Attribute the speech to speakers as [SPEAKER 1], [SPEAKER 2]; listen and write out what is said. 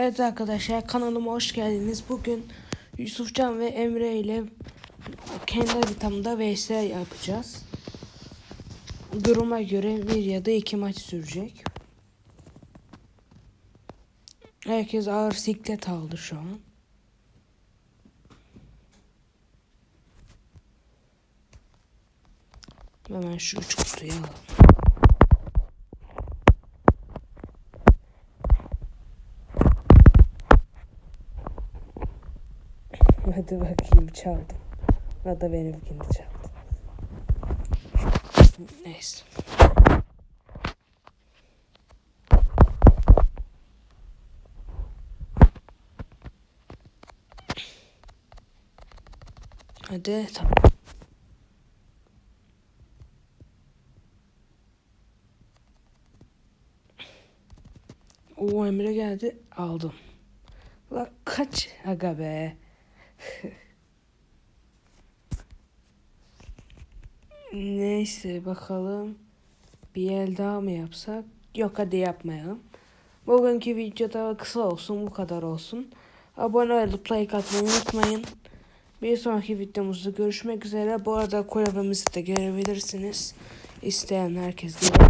[SPEAKER 1] Evet arkadaşlar kanalıma hoş geldiniz. Bugün Yusufcan ve Emre ile kendi haritamda vs yapacağız. Duruma göre bir ya da iki maç sürecek. Herkes ağır siklet aldı şu an. Hemen şu üç kutuyu alalım. Hadi bakayım çaldım. O da benimkini çaldı. Neyse. Hadi tamam. O Emre geldi aldım. La kaç aga be. Neyse bakalım. Bir el daha mı yapsak? Yok hadi yapmayalım. Bugünkü videoda kısa olsun bu kadar olsun. Abone olup like atmayı unutmayın. Bir sonraki videomuzda görüşmek üzere. Bu arada kolavamızı da görebilirsiniz. İsteyen herkes gibi.